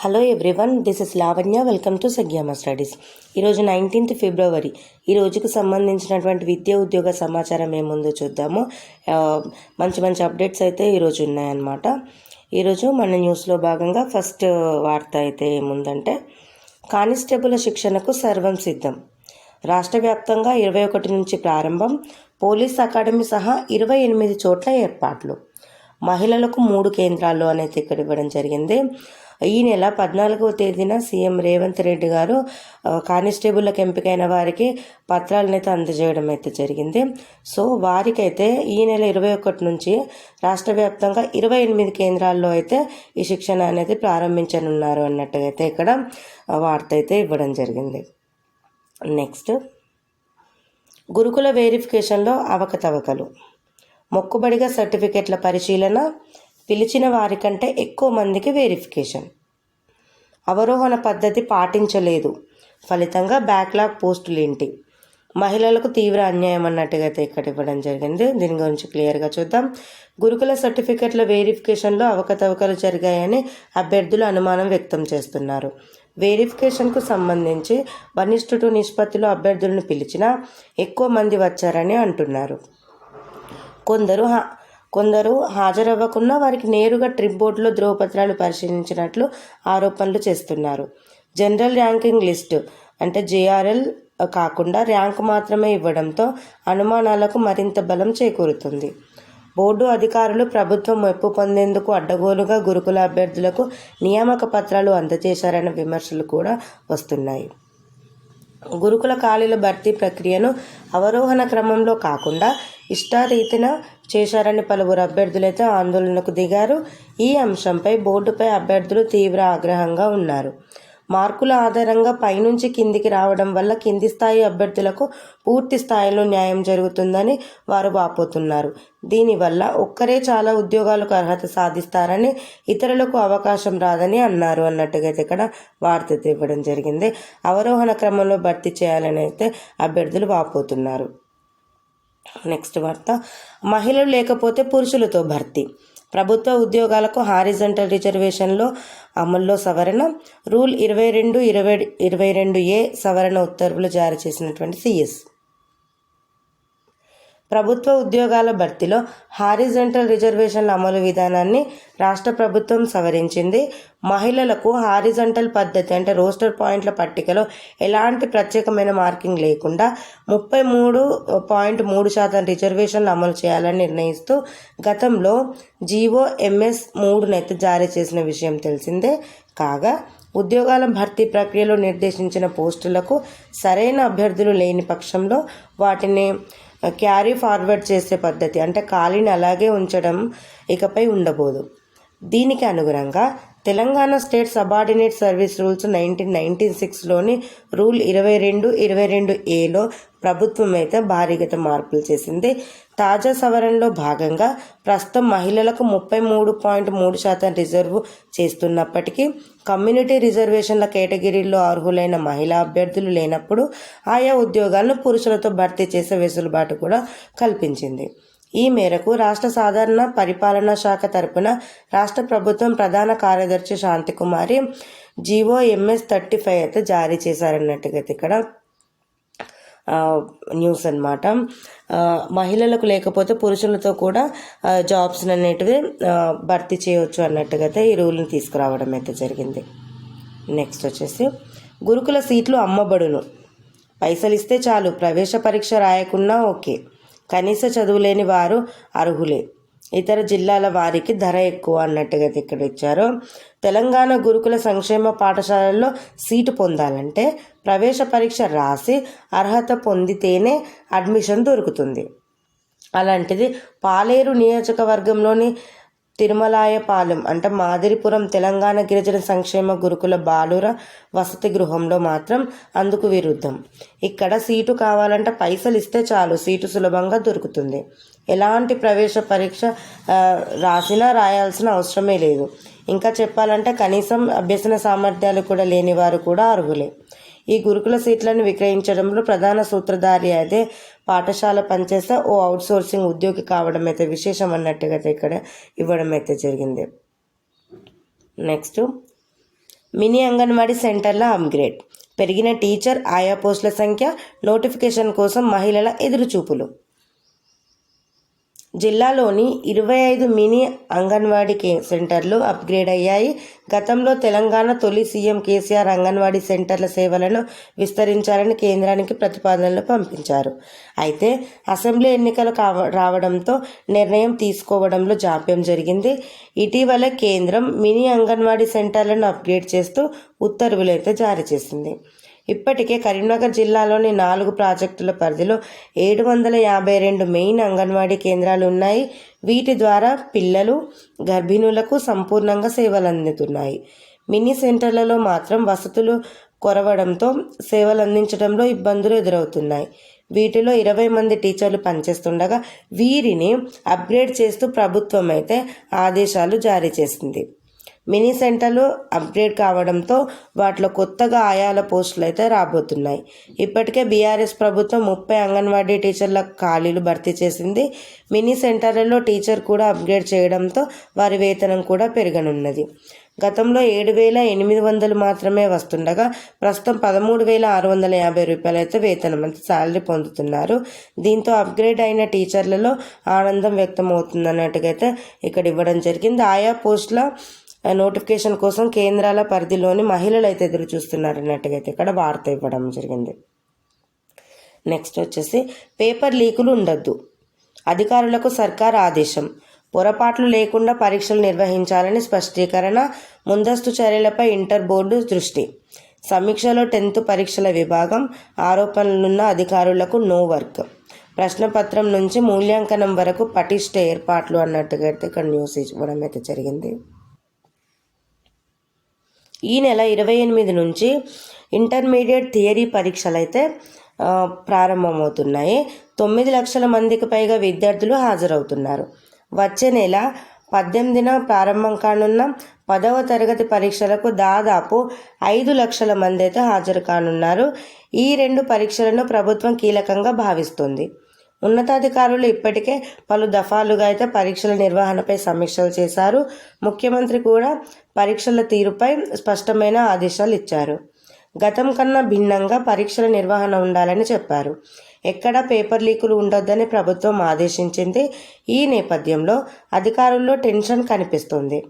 Hello everyone this is Lavanya welcome to సగ్యామ studies ఈరోజు nineteenth February ఈ రోజుకు సంబంధించినటువంటి విద్యా ఉద్యోగ సమాచారం ఏముందో చూద్దాము. మంచి మంచి అప్డేట్స్ అయితే ఈరోజు ఉన్నాయన్నమాట. ఈరోజు మన న్యూస్లో భాగంగా ఫస్ట్ వార్త అయితే ఏముందంటే కానిస్టేబుల్ శిక్షణకు సర్వం సిద్ధం. రాష్ట్ర వ్యాప్తంగా ఇరవై ఒకటి నుంచి ప్రారంభం పోలీస్ అకాడమీ సహా ఇరవై ఎనిమిది చోట్ల ఏర్పాట్లు. మహిళలకు మూడు కేంద్రాలు అనేది ఇక్కడ ఇవ్వడం జరిగింది. ఈ నెల పద్నాలుగవ తేదీన సీఎం రేవంత్ రెడ్డి గారు కానిస్టేబుల్కి ఎంపికైన వారికి పత్రాలను అయితే అందజేయడం అయితే జరిగింది. సో వారికైతే ఈ నెల ఇరవై ఒకటి నుంచి రాష్ట్ర వ్యాప్తంగా ఇరవై ఎనిమిది కేంద్రాల్లో అయితే ఈ శిక్షణ అనేది ప్రారంభించనున్నారు అన్నట్టుగా అయితే ఇక్కడ వార్త అయితే ఇవ్వడం జరిగింది. నెక్స్ట్ గురుకుల వెరిఫికేషన్లో అవకతవకలు. మొక్కుబడిగా సర్టిఫికెట్ల పరిశీలన పిలిచిన వారికంటే ఎక్కువ మందికి వెరిఫికేషన్. అవరోహణ పద్ధతి పాటించలేదు. ఫలితంగా బ్యాక్లాగ్ పోస్టులు ఏంటి మహిళలకు తీవ్ర అన్యాయం అన్నట్టుగా అయితే ఇక్కడ ఇవ్వడం జరిగింది. దీని గురించి క్లియర్గా చూద్దాం. గురుకుల సర్టిఫికెట్ల వెరిఫికేషన్లో అవకతవకలు జరిగాయని అభ్యర్థులు అనుమానం వ్యక్తం చేస్తున్నారు. వెరిఫికేషన్కు సంబంధించి వన్ ఇస్టు టూ నిష్పత్తిలో అభ్యర్థులను పిలిచినా ఎక్కువ మంది వచ్చారని అంటున్నారు. కొందరు కొందరు హాజరవ్వకుండా వారికి నేరుగా ట్రిప్ బోర్డులో ధ్రువపత్రాలు పరిశీలించినట్లు ఆరోపణలు చేస్తున్నారు. జనరల్ ర్యాంకింగ్ లిస్టు అంటే జేఆర్ఎల్ కాకుండా ర్యాంక్ మాత్రమే ఇవ్వడంతో అనుమానాలకు మరింత బలం చేకూరుతుంది. బోర్డు అధికారులు ప్రభుత్వం మెప్పు పొందేందుకు అడ్డగోలుగా గురుకుల అభ్యర్థులకు నియామక పత్రాలు అందజేశారన్న విమర్శలు కూడా వస్తున్నాయి. గురుకుల ఖాళీల భర్తీ ప్రక్రియను అవరోహణ క్రమంలో కాకుండా ఇష్టారీతిన చేశారని పలువురు అభ్యర్థులైతే ఆందోళనకు దిగారు. ఈ అంశంపై బోర్డుపై అభ్యర్థులు తీవ్ర ఆగ్రహంగా ఉన్నారు. మార్కుల ఆధారంగా పైనుంచి కిందికి రావడం వల్ల కింది స్థాయి అభ్యర్థులకు పూర్తి స్థాయిలో న్యాయం జరుగుతుందని వారు వాపోతున్నారు. దీనివల్ల ఒక్కరే చాలా ఉద్యోగాలకు అర్హత సాధిస్తారని ఇతరులకు అవకాశం రాదని అన్నారు అన్నట్టుగా అయితే ఇక్కడ వార్త ఇవ్వడం జరిగింది. అవరోహణ క్రమంలో భర్తీ చేయాలని అయితే అభ్యర్థులు వాపోతున్నారు. నెక్స్ట్ వార్త. మహిళలు లేకపోతే పురుషులతో భర్తీ. ప్రభుత్వ ఉద్యోగాలకు హారిజంటల్ రిజర్వేషన్లో అమల్లో సవరణ. రూల్ ఇరవై రెండు ఇరవై ఇరవై రెండు ఏ సవరణ ఉత్తర్వులు జారీ చేసినటువంటి సిఎస్. ప్రభుత్వ ఉద్యోగాల భర్తీలో హారిజెంటల్ రిజర్వేషన్ల అమలు విధానాన్ని రాష్ట్ర ప్రభుత్వం సవరించింది. మహిళలకు హారిజంటల్ పద్ధతి అంటే రోస్టర్ పాయింట్ల పట్టికలో ఎలాంటి ప్రత్యేకమైన మార్కింగ్ లేకుండా ముప్పై మూడు పాయింట్ మూడు శాతం రిజర్వేషన్లు అమలు చేయాలని నిర్ణయిస్తూ గతంలో జీవో ఎంఎస్ మూడునైతే జారీ చేసిన విషయం తెలిసిందే. కాగా ఉద్యోగాల భర్తీ ప్రక్రియలో నిర్దేశించిన పోస్టులకు సరైన అభ్యర్థులు లేని పక్షంలో వాటిని క్యారీ ఫార్వర్డ్ చేసే పద్ధతి అంటే ఖాళీని అలాగే ఉంచడం ఇకపై ఉండబోదు. దీనికి అనుగుణంగా Telangana state subordinate service rules nineteen ninety సిక్స్లోని rule ఇరవై రెండు ఇరవై రెండు ఏలో ప్రభుత్వం అయితే భారీగత మార్పులు చేసింది. తాజా సవరణలో భాగంగా ప్రస్తుతం మహిళలకు ముప్పై మూడు పాయింట్ మూడు శాతం రిజర్వ్ చేస్తున్నప్పటికీ కమ్యూనిటీ రిజర్వేషన్ల కేటగిరీల్లో అర్హులైన మహిళా అభ్యర్థులు లేనప్పుడు ఆయా ఉద్యోగాలను పురుషులతో భర్తీ చేసే వెసులుబాటు కూడా కల్పించింది. ఈ మేరకు రాష్ట్ర సాధారణ పరిపాలనా శాఖ తరపున రాష్ట్ర ప్రభుత్వం ప్రధాన కార్యదర్శి Shantikumari GO MS thirty five అయితే జారీ చేశారన్నట్టుగా అయితే ఇక్కడ న్యూస్ అనమాట మహిళలకు లేకపోతే పురుషులతో కూడా జాబ్స్ అనేటివి భర్తీ చేయవచ్చు అన్నట్టుగా అయితే ఈ రూల్ని తీసుకురావడం అయితే జరిగింది. నెక్స్ట్ వచ్చేసి గురుకుల సీట్లు అమ్మబడును. పైసలు ఇస్తే చాలు ప్రవేశ పరీక్ష రాయకున్నా ఓకే. కనీస చదువు లేని వారు అర్హులే. ఇతర జిల్లాల వారికి ధర ఎక్కువ అన్నట్టుగా ఇక్కడ ఇచ్చారు. తెలంగాణ గురుకుల సంక్షేమ పాఠశాలల్లో సీటు పొందాలంటే ప్రవేశ పరీక్ష రాసి అర్హత పొందితేనే అడ్మిషన్ దొరుకుతుంది. అలాంటిది పాలేరు నియోజకవర్గంలోని తిరుమలాయపాలెం అంటే మాదిరిపురం తెలంగాణ గిరిజన సంక్షేమ గురుకుల బాలుర వసతి గృహంలో మాత్రం అందుకు విరుద్ధం. ఇక్కడ సీటు కావాలంటే పైసలు ఇస్తే చాలు సీటు సులభంగా దొరుకుతుంది. ఎలాంటి ప్రవేశ పరీక్ష రాసినా రాయాల్సిన అవసరమే లేదు. ఇంకా చెప్పాలంటే కనీసం అభ్యసన సామర్థ్యాలు కూడా లేని వారు కూడా అర్హులే. ఈ గురుకుల సీట్లను విక్రయించడంలో ప్రధాన సూత్రధారి అయితే పాఠశాల పనిచేస్తే ఓ అవుట్సోర్సింగ్ ఉద్యోగి కావడం అయితే విశేషం అన్నట్టుగా అయితే ఇక్కడ ఇవ్వడం అయితే జరిగింది. నెక్స్ట్ మినీ అంగన్వాడీ సెంటర్ల అప్గ్రేడ్. పెరిగిన టీచర్ ఆయా పోస్టుల సంఖ్య నోటిఫికేషన్ కోసం మహిళల ఎదురుచూపులు. జిల్లాలోని ఇరవై ఐదు మినీ అంగన్వాడీ కే సెంటర్లు అప్గ్రేడ్ అయ్యాయి. గతంలో తెలంగాణ తొలి సీఎం కేసీఆర్ అంగన్వాడీ సెంటర్ల సేవలను విస్తరించాలని కేంద్రానికి ప్రతిపాదనలు పంపించారు. అయితే అసెంబ్లీ ఎన్నికలు కావ రావడంతో నిర్ణయం తీసుకోవడంలో జాప్యం జరిగింది. ఇటీవల కేంద్రం మినీ అంగన్వాడీ సెంటర్లను అప్గ్రేడ్ చేస్తూ ఉత్తర్వులు అయితే జారీ చేసింది. ఇప్పటికే కరీంనగర్ జిల్లాలోని నాలుగు ప్రాజెక్టుల పరిధిలో ఏడు వందల యాభై రెండు మెయిన్ అంగన్వాడీ కేంద్రాలు ఉన్నాయి. వీటి ద్వారా పిల్లలు గర్భిణులకు సంపూర్ణంగా సేవలు అందుతున్నాయి మినీ సెంటర్లలో మాత్రం వసతులు కొరవడంతో సేవలు అందించడంలో ఇబ్బందులు ఎదురవుతున్నాయి. వీటిలో ఇరవై మంది టీచర్లు పనిచేస్తుండగా వీరిని అప్గ్రేడ్ చేస్తూ ప్రభుత్వం అయితే ఆదేశాలు జారీ చేసింది. మినీ సెంటర్లు అప్గ్రేడ్ కావడంతో వాటిలో కొత్తగా ఆయాల పోస్టులు అయితే రాబోతున్నాయి. ఇప్పటికే బీఆర్ఎస్ ప్రభుత్వం ముప్పై అంగన్వాడీ టీచర్ల ఖాళీలు భర్తీ చేసింది. మినీ సెంటర్లలో టీచర్ కూడా అప్గ్రేడ్ చేయడంతో వారి వేతనం కూడా పెరగనున్నది. గతంలో ఏడు వేల ఎనిమిది వందలు మాత్రమే వస్తుండగా ప్రస్తుతం పదమూడు వేల ఆరు వందల యాభై రూపాయలు అయితే వేతనం అంటే శాలరీ పొందుతున్నారు. దీంతో అప్గ్రేడ్ అయిన టీచర్లలో ఆనందం వ్యక్తం అవుతుందన్నట్టుగా అయితే ఇక్కడ ఇవ్వడం జరిగింది. ఆయా పోస్టుల నోటిఫికేషన్ కోసం కేంద్రాల పరిధిలోని మహిళలు అయితే ఎదురు చూస్తున్నారు అన్నట్టుగా అయితే ఇక్కడ వార్త ఇవ్వడం జరిగింది. నెక్స్ట్ వచ్చేసి పేపర్ లీకులు ఉండొద్దు. అధికారులకు సర్కార్ ఆదేశం. పొరపాట్లు లేకుండా పరీక్షలు నిర్వహించాలని స్పష్టీకరణ ముందస్తు చర్యలపై ఇంటర్ బోర్డు దృష్టి. సమీక్షలో టెన్త్ పరీక్షల విభాగం ఆరోపణలున్న అధికారులకు నో వర్క్. ప్రశ్నపత్రం నుంచి మూల్యాంకనం వరకు పటిష్ట ఏర్పాట్లు అన్నట్టుగా అయితే ఇక్కడ న్యూస్ ఇవ్వడం అయితే జరిగింది. ఈ నెల ఇరవై ఎనిమిది నుంచి ఇంటర్మీడియట్ థియరీ పరీక్షలు అయితే ప్రారంభమవుతున్నాయి. తొమ్మిది లక్షల మందికి పైగా విద్యార్థులు హాజరవుతున్నారు. వచ్చే నెల పద్దెనిమిదిన ప్రారంభం కానున్న పదవ తరగతి పరీక్షలకు దాదాపు ఐదు లక్షల మంది అయితే హాజరు కానున్నారు. ఈ రెండు పరీక్షలను ప్రభుత్వం కీలకంగా భావిస్తుంది. ఉన్నతాధికారులు ఇప్పటికే పలు దఫాలుగా అయితే పరీక్షల నిర్వహణపై సమీక్షలు చేశారు. ముఖ్యమంత్రి కూడా పరీక్షల తీరుపై స్పష్టమైన ఆదేశాలు ఇచ్చారు. గతం కన్నా భిన్నంగా పరీక్షల నిర్వహణ ఉండాలని చెప్పారు. ఎక్కడా పేపర్ లీకులు ఉండొద్దని ప్రభుత్వం ఆదేశించింది. ఈ నేపథ్యంలో అధికారుల్లో టెన్షన్ కనిపిస్తుంది.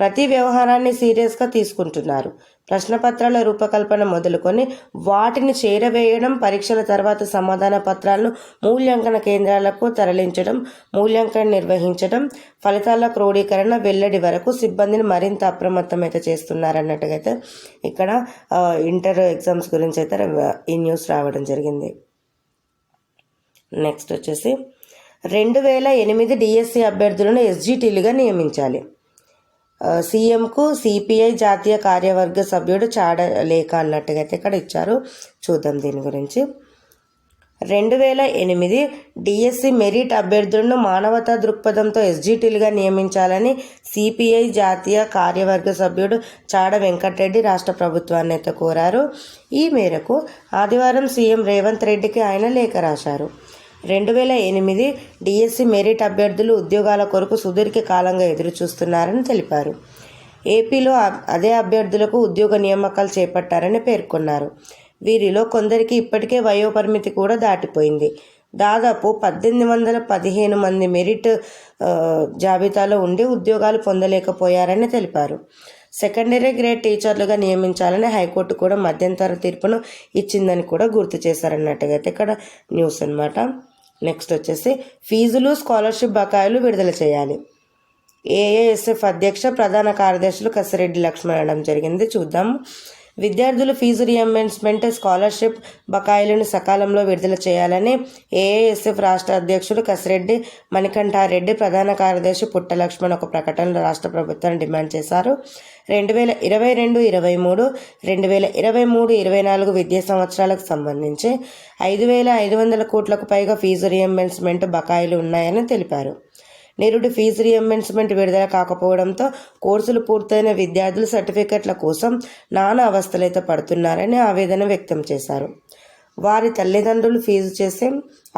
ప్రతి వ్యవహారాన్ని సీరియస్గా తీసుకుంటున్నారు. ప్రశ్నపత్రాల రూపకల్పన మొదలుకొని వాటిని చేరవేయడం పరీక్షల తర్వాత సమాధాన పత్రాలను మూల్యాంకన కేంద్రాలకు తరలించడం మూల్యాంకనం నిర్వహించడం ఫలితాల క్రోడీకరణ వెల్లడి వరకు సిబ్బందిని మరింత అప్రమత్తమైతే చేస్తున్నారన్నట్టుగా అయితే ఇక్కడ ఇంటర్ ఎగ్జామ్స్ గురించి అయితే ఈ న్యూస్ రావడం జరిగింది. నెక్స్ట్ వచ్చేసి రెండు వేల ఎనిమిది డిఎస్సి అభ్యర్థులను ఎస్జిటీలుగా నియమించాలి. సీఎంకు సిపిఐ జాతీయ కార్యవర్గ సభ్యుడు చాడ లేఖ అన్నట్టుగా అయితే ఇక్కడ ఇచ్చారు. చూద్దాం దీని గురించి. రెండు వేల ఎనిమిది డిఎస్సి మెరిట్ అభ్యర్థులను మానవతా దృక్పథంతో ఎస్జిటీలుగా నియమించాలని సిపిఐ జాతీయ కార్యవర్గ సభ్యుడు చాడ వెంకటరెడ్డి రాష్ట్ర ప్రభుత్వాన్ని అయితే కోరారు. ఈ మేరకు ఆదివారం సీఎం రేవంత్ రెడ్డికి ఆయన లేఖ రాశారు. రెండు వేల ఎనిమిది డిఎస్సి మెరిట్ అభ్యర్థులు ఉద్యోగాల కొరకు సుదీర్ఘ కాలంగా ఎదురుచూస్తున్నారని తెలిపారు. ఏపీలో అదే అభ్యర్థులకు ఉద్యోగ నియామకాలు చేపట్టారని పేర్కొన్నారు. వీరిలో కొందరికి ఇప్పటికే వయోపరిమితి కూడా దాటిపోయింది. దాదాపు పద్దెనిమిది వందల పదిహేను మంది మెరిట్ జాబితాలో ఉండి ఉద్యోగాలు పొందలేకపోయారని తెలిపారు. సెకండరీ గ్రేడ్ టీచర్లుగా నియమించాలని హైకోర్టు కూడా మధ్యంతర తీర్పును ఇచ్చిందని కూడా గుర్తు చేశారన్నట్టుగా అయితే ఇక్కడ న్యూస్ అన్నమాట. నెక్స్ట్ వచ్చేసి ఫీజులు స్కాలర్షిప్ బకాయిలు విడుదల చేయాలి. ఏఏఎస్ఎఫ్ అధ్యక్ష ప్రధాన కార్యదర్శులు కసిరెడ్డి లక్ష్మణ్ అనడం జరిగింది. చూద్దాం. విద్యార్థులు ఫీజు రియంబర్స్మెంట్ స్కాలర్షిప్ బకాయిలను సకాలంలో విడుదల చేయాలని ఏఏఎస్ఎఫ్ రాష్ట్ర అధ్యక్షుడు కసిరెడ్డి మణికంఠారెడ్డి ప్రధాన కార్యదర్శి పుట్ట లక్ష్మణ్ ఒక ప్రకటనలో రాష్ట్ర ప్రభుత్వాన్ని డిమాండ్ చేశారు. రెండు వేల ఇరవై రెండు ఇరవై మూడు రెండు వేల ఇరవై మూడు ఇరవై నాలుగు విద్యా సంవత్సరాలకు సంబంధించి ఐదు వేల ఐదు వందల కోట్లకు పైగా ఫీజు రియంబర్స్మెంట్ బకాయిలు ఉన్నాయని తెలిపారు. నిరుడు ఫీజు రియంబర్స్మెంట్ విడుదల కాకపోవడంతో కోర్సులు పూర్తయిన విద్యార్థులు సర్టిఫికెట్ల కోసం నానా అవస్థలైతే పడుతున్నారని ఆవేదన వ్యక్తం చేశారు. వారి తల్లిదండ్రులు ఫీజు చేసి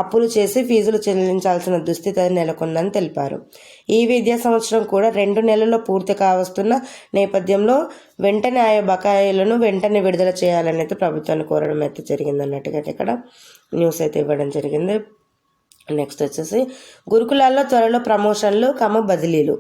అప్పులు చేసి ఫీజులు చెల్లించాల్సిన దుస్థితి నెలకొందని తెలిపారు. ఈ విద్యా సంవత్సరం కూడా రెండు నెలల్లో పూర్తి కావస్తున్న నేపథ్యంలో వెంటనే ఆయా బకాయిలను వెంటనే విడుదల చేయాలని అయితే ప్రభుత్వాన్ని కోరడం అయితే జరిగింది అన్నట్టుగా అయితే ఇక్కడ న్యూస్ అయితే ఇవ్వడం జరిగింది. నెక్స్ట్ వచ్చేసి గురుకులాల్లో త్వరలో ప్రమోషన్లు కమ బదిలీలు.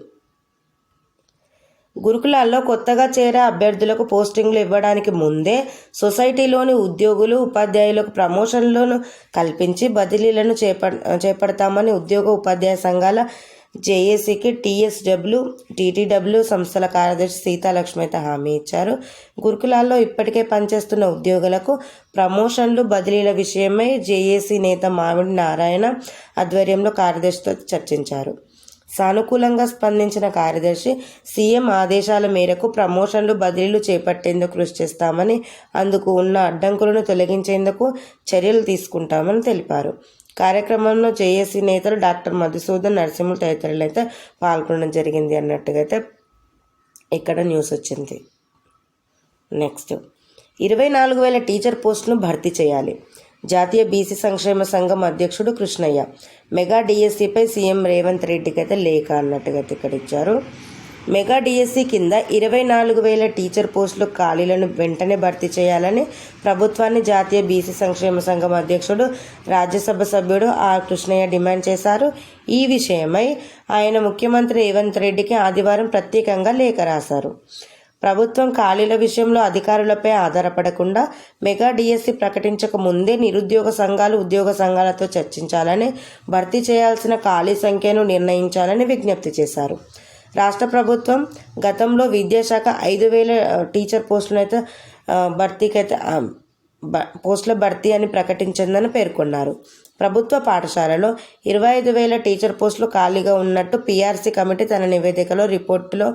గురుకులాల్లో కొత్తగా చేరే అభ్యర్థులకు పోస్టింగ్లు ఇవ్వడానికి ముందే సొసైటీలోని ఉద్యోగులు ఉపాధ్యాయులకు ప్రమోషన్లను కల్పించి బదిలీలను చేప చేపడతామని ఉద్యోగ ఉపాధ్యాయ సంఘాల జేఏసీకి టీఎస్డబ్ల్యూ టీటీడబ్ల్యూ సంస్థల కార్యదర్శి సీతాలక్ష్మి అయితే హామీ ఇచ్చారు. గురుకులాల్లో ఇప్పటికే పనిచేస్తున్న ఉద్యోగులకు ప్రమోషన్లు బదిలీల విషయమై జేఏసీ నేత మామిడి నారాయణ ఆధ్వర్యంలో కార్యదర్శితో చర్చించారు. సానుకూలంగా స్పందించిన కార్యదర్శి సీఎం ఆదేశాల మేరకు ప్రమోషన్లు బదిలీలు చేపట్టేందుకు కృషి చేస్తామని అందుకు ఉన్న అడ్డంకులను తొలగించేందుకు చర్యలు తీసుకుంటామని తెలిపారు. కార్యక్రమంలో జేఏసీ నేతలు డాక్టర్ మధుసూదన్ నరసింహులు తదితరులు అయితే పాల్గొనడం జరిగింది అన్నట్టుగా అయితే ఇక్కడ న్యూస్ వచ్చింది. నెక్స్ట్. ఇరవై నాలుగు వేల టీచర్ పోస్టును భర్తీ చేయాలి. జాతీయ బీసీ సంక్షేమ సంఘం అధ్యక్షుడు కృష్ణయ్య. మెగా డిఎస్సిపై సీఎం రేవంత్ రెడ్డికి అయితే లేఖ అన్నట్టుగా అయితే ఇక్కడ ఇచ్చారు. మెగా డిఎస్సి కింద ఇరవై నాలుగు వేల టీచర్ పోస్టులు ఖాళీలను వెంటనే భర్తీ చేయాలని ప్రభుత్వాన్ని జాతీయ బీసీ సంక్షేమ సంఘం అధ్యక్షుడు రాజ్యసభ సభ్యుడు ఆర్ కృష్ణయ్య డిమాండ్ చేశారు. ఈ విషయమై ఆయన ముఖ్యమంత్రి రేవంత్ రెడ్డికి ఆదివారం ప్రత్యేకంగా లేఖ రాశారు. ప్రభుత్వం ఖాళీల విషయంలో అధికారులపై ఆధారపడకుండా మెగా డిఎస్సి ప్రకటించక ముందే నిరుద్యోగ సంఘాలు ఉద్యోగ సంఘాలతో చర్చించాలని భర్తీ చేయాల్సిన ఖాళీ సంఖ్యను నిర్ణయించాలని విజ్ఞప్తి చేశారు. రాష్ట్ర ప్రభుత్వం గతంలో విద్యాశాఖ ఐదు వేల టీచర్ పోస్టులను అయితే భర్తీకి అయితే పోస్టుల భర్తీ అని ప్రకటించిందని పేర్కొన్నారు. ప్రభుత్వ పాఠశాలలో ఇరవై ఐదు వేల టీచర్ పోస్టులు ఖాళీగా ఉన్నట్టు పీఆర్సీ కమిటీ తన నివేదికలో రిపోర్టులో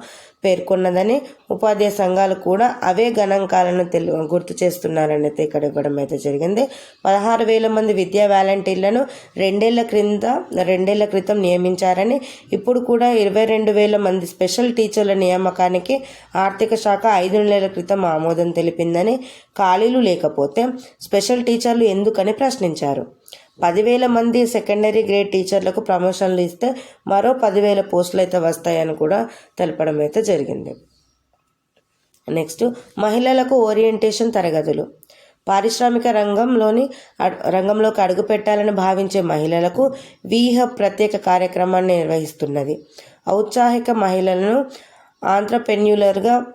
పేర్కొన్నదని ఉపాధ్యాయ సంఘాలు కూడా అవే గణాంకాలను తెలి గుర్తు చేస్తున్నారని అయితే ఇక్కడ ఇవ్వడం అయితే జరిగింది. పదహారు వేల మంది విద్యా వాలంటీర్లను రెండేళ్ళ క్రింద రెండేళ్ళ క్రితం నియమించారని ఇప్పుడు కూడా ఇరవై రెండు వేల మంది స్పెషల్ టీచర్ల నియామకానికి ఆర్థిక శాఖ ఐదు నెలల క్రితం ఆమోదం తెలిపిందని ఖాళీలు లేకపోతే స్పెషల్ టీచర్లు ఎందుకని ప్రశ్నించారు. పదివేల మంది సెకండరీ గ్రేడ్ టీచర్లకు ప్రమోషన్లు ఇస్తే మరో పదివేల పోస్టులు అయితే వస్తాయని కూడా తెలపడం అయితే జరిగింది. నెక్స్ట్ మహిళలకు ఓరియంటేషన్ తరగతులు. పారిశ్రామిక రంగంలోని అడ్- రంగంలోకి అడుగుపెట్టాలని భావించే మహిళలకు వీహ ప్రత్యేక కార్యక్రమాన్ని నిర్వహిస్తున్నది. ఔత్సాహిక మహిళలను ఆంట్రప్రెన్యూలర్గా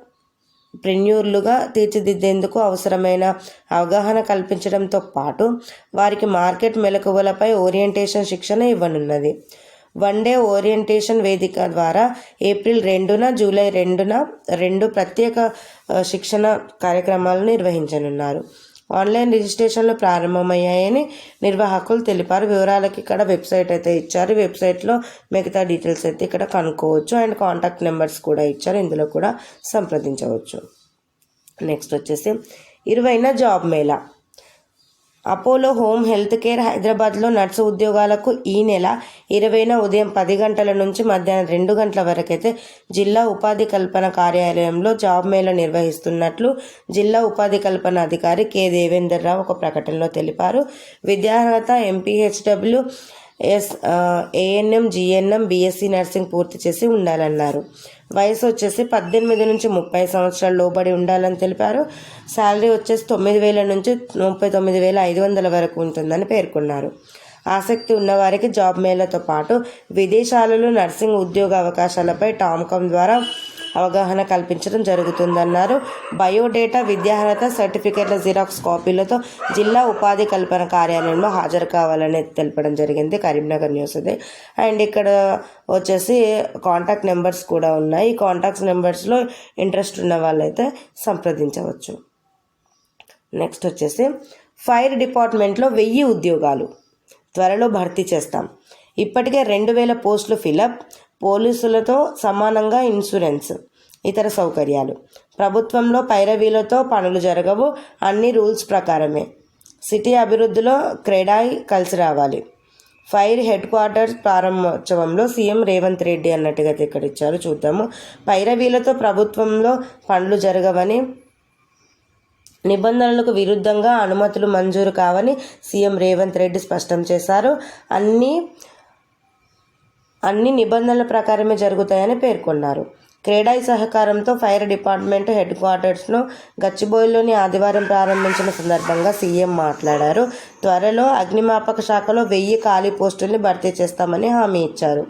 ప్రెన్యూర్లుగా తీర్చిదిద్దేందుకు అవసరమైన అవగాహన కల్పించడంతో పాటు వారికి మార్కెట్ మెలకువలపై ఓరియంటేషన్ శిక్షణ ఇవ్వనున్నది. వన్ డే ఓరియంటేషన్ వేదిక ద్వారా ఏప్రిల్ రెండున జూలై రెండున రెండు ప్రత్యేక శిక్షణ కార్యక్రమాలను నిర్వహించనున్నారు. ఆన్లైన్ రిజిస్ట్రేషన్లు ప్రారంభమయ్యాయని నిర్వాహకులు తెలిపారు. వివరాలకి ఇక్కడ వెబ్సైట్ అయితే ఇచ్చారు. వెబ్సైట్లో మిగతా డీటెయిల్స్ అయితే ఇక్కడ కనుక్కోవచ్చు. అండ్ కాంటాక్ట్ నెంబర్స్ కూడా ఇచ్చారు. ఇందులో కూడా సంప్రదించవచ్చు. నెక్స్ట్ వచ్చేసి ఇరవైన job mela. Apollo home health care హైదరాబాద్లో నర్సు ఉద్యోగాలకు ఈ నెల ఇరవైన ఉదయం పది గంటల నుంచి మధ్యాహ్నం రెండు గంటల వరకైతే జిల్లా ఉపాధి కల్పన కార్యాలయంలో జాబ్ మేళ నిర్వహిస్తున్నట్లు జిల్లా ఉపాధి కల్పన అధికారి కె దేవేందర్ రావు ఒక ప్రకటనలో తెలిపారు. విద్యార్హత MPHW S ANM GNM BSc nursing పూర్తి చేసి ఉండాలన్నారు. వయసు వచ్చేసి పద్దెనిమిది నుంచి ముప్పై సంవత్సరాల లోబడి ఉండాలని తెలిపారు. శాలరీ వచ్చేసి తొమ్మిది వేల నుంచి ముప్పై తొమ్మిది వేల ఐదు వందల వరకు ఉంటుందని పేర్కొన్నారు. ఆసక్తి ఉన్నవారికి జాబ్ మేళతో పాటు విదేశాలలో నర్సింగ్ ఉద్యోగ అవకాశాలపై టామ్కామ్ ద్వారా అవగాహన కల్పించడం జరుగుతుందన్నారు. బయోడేటా విద్యార్హత సర్టిఫికేట్ల జిరాక్స్ కాపీలతో జిల్లా ఉపాధి కల్పన కార్యాలయంలో హాజరు కావాలని తెలపడం జరిగింది. కరీంనగర్ న్యూస్ అది. అండ్ ఇక్కడ వచ్చేసి కాంటాక్ట్ నెంబర్స్ కూడా ఉన్నాయి. ఈ కాంటాక్ట్స్ నెంబర్స్లో ఇంట్రెస్ట్ ఉన్న వాళ్ళైతే సంప్రదించవచ్చు. నెక్స్ట్ వచ్చేసి ఫైర్ డిపార్ట్మెంట్లో వెయ్యి ఉద్యోగాలు త్వరలో భర్తీ చేస్తాం. ఇప్పటికే రెండు వేల పోస్టులు ఫిలప్ పోలీసులతో సమానంగా ఇన్సూరెన్స్ ఇతర సౌకర్యాలు. ప్రభుత్వంలో పైరవీలతో పనులు జరగవు. అన్ని రూల్స్ ప్రకారమే. సిటీ అభివృద్ధిలో క్రెడాయి కలిసి రావాలి. ఫైర్ హెడ్ క్వార్టర్స్ ప్రారంభోత్సవంలో సీఎం రేవంత్ రెడ్డి అన్నట్టుగా ఇక్కడ ఇచ్చారు చూద్దాము. పైరవీలతో ప్రభుత్వంలో పనులు జరగవని నిబంధనలకు విరుద్ధంగా అనుమతులు మంజూరు కావని సీఎం రేవంత్ రెడ్డి స్పష్టం చేశారు. అన్ని అన్ని నిబంధనల ప్రకారమే జరుగుతాయని పేర్కొన్నారు. క్రీడాయి సహకారంతో ఫైర్ డిపార్ట్మెంట్ హెడ్ క్వార్టర్స్ను గచ్చిబోయిలోని ఆదివారం ప్రారంభించిన సందర్భంగా సీఎం మాట్లాడారు. త్వరలో అగ్నిమాపక శాఖలో వెయ్యి ఖాళీ పోస్టుల్ని భర్తీ చేస్తామని హామీ ఇచ్చారు.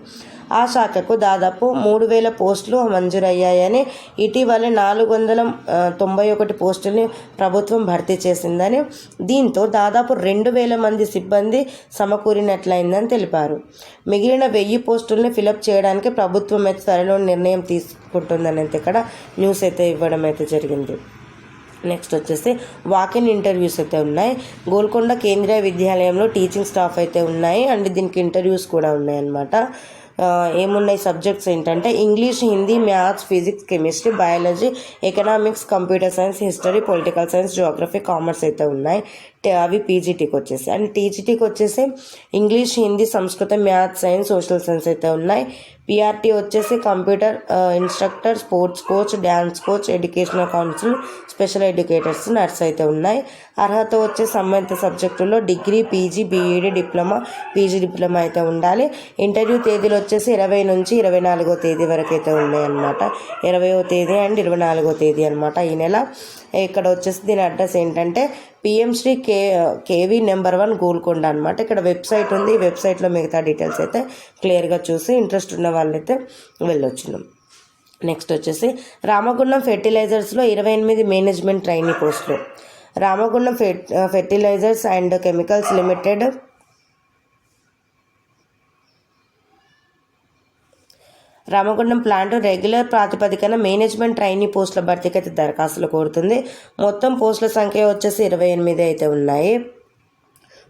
ఆ శాఖకు దాదాపు మూడు వేల పోస్టులు మంజూరయ్యాయని ఇటీవలే నాలుగు వందల తొంభై ఒకటి పోస్టుల్ని ప్రభుత్వం భర్తీ చేసిందని. దీంతో దాదాపు రెండు వేల మంది సిబ్బంది సమకూరినట్లయిందని తెలిపారు. మిగిలిన వెయ్యి పోస్టుల్ని ఫిలప్ చేయడానికి ప్రభుత్వం అయితే త్వరలో నిర్ణయం తీసుకుంటుందని అయితే ఇక్కడ న్యూస్ అయితే ఇవ్వడం అయితే జరిగింది. నెక్స్ట్ వచ్చేసి వాకిన్ ఇంటర్వ్యూస్ అయితే ఉన్నాయి. గోల్కొండ కేంద్రీయ విద్యాలయంలో టీచింగ్ స్టాఫ్ అయితే ఉన్నాయి. అండ్ దీనికి ఇంటర్వ్యూస్ కూడా ఉన్నాయి అన్నమాట ఆ, ఏమున్నాయి సబ్జెక్ట్స్ ఏంటంటే English Hindi maths physics chemistry biology economics computer science history political science geography commerce అయితే ఉన్నాయి. అవి పీజీటీకి వచ్చేసి అండ్ టీజీటీకి వచ్చేసి ఇంగ్లీష్ హిందీ సంస్కృతం మ్యాథ్స్ సైన్స్ సోషల్ సైన్స్ అయితే ఉన్నాయి. పిఆర్టీ వచ్చేసి computer instructor sports coach dance coach educational council special educators nurse అయితే ఉన్నాయి. అర్హత వచ్చే సంబంధిత సబ్జెక్టుల్లో degree PG BEd diploma PG diploma అయితే ఉండాలి. ఇంటర్వ్యూ తేదీలు వచ్చేసి ఇరవై నుంచి ఇరవై నాలుగో తేదీ వరకు అయితే ఉన్నాయన్నమాట. ఇరవయో తేదీ అండ్ ఇరవై నాలుగో తేదీ అనమాట ఈ నెల. ఇక్కడ వచ్చేసి దీని అడ్రస్ ఏంటంటే PM Shri K KV number one Golconda అనమాట ఇక్కడ వెబ్సైట్ ఉంది. ఈ వెబ్సైట్లో మిగతా డీటెయిల్స్ అయితే క్లియర్గా చూసి ఇంట్రెస్ట్ ఉన్న వాళ్ళైతే వెళ్ళొచ్చున్నాం నెక్స్ట్ వచ్చేసి రామగుండం ఫెర్టిలైజర్స్లో ఇరవై ఎనిమిది మేనేజ్మెంట్ ట్రైనీ పోస్టులు Ramagundam fer fertilizers and chemicals limited Ramagundam plant regular ప్రాతిపదికన మేనేజ్మెంట్ ట్రైనీ పోస్టుల భర్తీకి అయితే దరఖాస్తులు కోరుతుంది. మొత్తం పోస్టుల సంఖ్య వచ్చేసి ఇరవై ఎనిమిది అయితే ఉన్నాయి.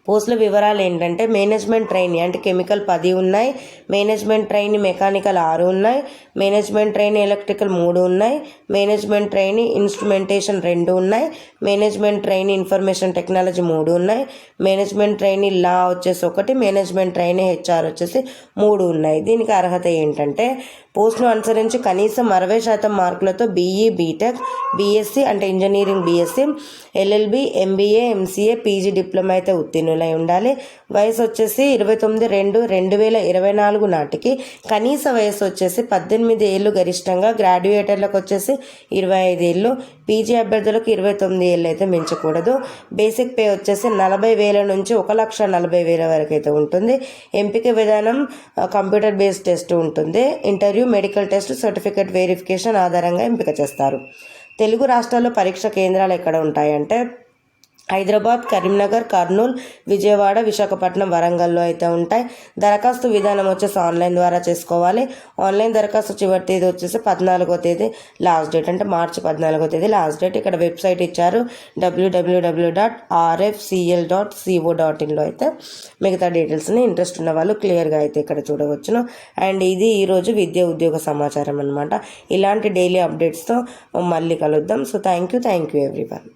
పోస్టుల వివరాలు ఏంటంటే మేనేజ్మెంట్ ట్రైనీ అంటే కెమికల్ పది ఉన్నాయి. మేనేజ్మెంట్ ట్రైనీ మెకానికల్ ఆరు ఉన్నాయి. మేనేజ్మెంట్ ట్రైనీ ఎలక్ట్రికల్ మూడు ఉన్నాయి. మేనేజ్మెంట్ ట్రైనీ ఇన్స్ట్రుమెంటేషన్ రెండు ఉన్నాయి. మేనేజ్మెంట్ ట్రైనీ ఇన్ఫర్మేషన్ టెక్నాలజీ మూడు ఉన్నాయి. మేనేజ్మెంట్ ట్రైనీ లా వచ్చేసి ఒకటి. మేనేజ్మెంట్ ట్రైనీ హెచ్ఆర్ వచ్చేసి మూడు ఉన్నాయి. దీనికి అర్హత ఏంటంటే పోస్ట్ను అనుసరించి కనీసం అరవై శాతం మార్కులతో బీఈ బీటెక్ బీఎస్సీ అంటే engineering BSc LLB MBA MCA PG diploma అయితే ఉత్తీర్ణులై ఉండాలి. వయసు వచ్చేసి ఇరవై తొమ్మిది రెండు రెండు వేల ఇరవై నాలుగు నాటికి కనీస వయసు వచ్చేసి పద్దెనిమిది ఏళ్ళు గరిష్టంగా గ్రాడ్యుయేటర్లకు వచ్చేసి ఇరవై ఐదు ఏళ్ళు పీజీ అభ్యర్థులకు ఇరవై తొమ్మిది ఏళ్ళు అయితే మించకూడదు. బేసిక్ పే వచ్చేసి నలభై వేల నుంచి ఒక లక్ష నలభై వేల వరకు అయితే ఉంటుంది. ఎంపిక విధానం కంప్యూటర్ బేస్డ్ టెస్ట్ ఉంటుంది. Interview medical test certificate verification ఆధారంగా ఎంపిక చేస్తారు. తెలుగు రాష్ట్రాల్లో పరీక్ష కేంద్రాలు ఎక్కడ ఉంటాయంటే హైదరాబాద్ కరీంనగర్ కర్నూలు విజయవాడ విశాఖపట్నం వరంగల్లో అయితే ఉంటాయి. దరఖాస్తు విధానం వచ్చేసి ఆన్లైన్ ద్వారా చేసుకోవాలి. ఆన్లైన్ దరఖాస్తు చివరి తేదీ వచ్చేసి పద్నాలుగో తేదీ లాస్ట్ డేట్ అంటే మార్చి పద్నాలుగో తేదీ లాస్ట్ డేట్ ఇక్కడ వెబ్సైట్ ఇచ్చారు. WWW dot RFCL dot CO dot ఇన్లో అయితే మిగతా డీటెయిల్స్ని ఇంట్రెస్ట్ ఉన్న వాళ్ళు క్లియర్గా అయితే ఇక్కడ చూడవచ్చును. అండ్ ఇది ఈరోజు విద్యా ఉద్యోగ సమాచారం అనమాట ఇలాంటి డైలీ అప్డేట్స్తో మళ్ళీ కలుద్దాం. So thank you thank you everyone.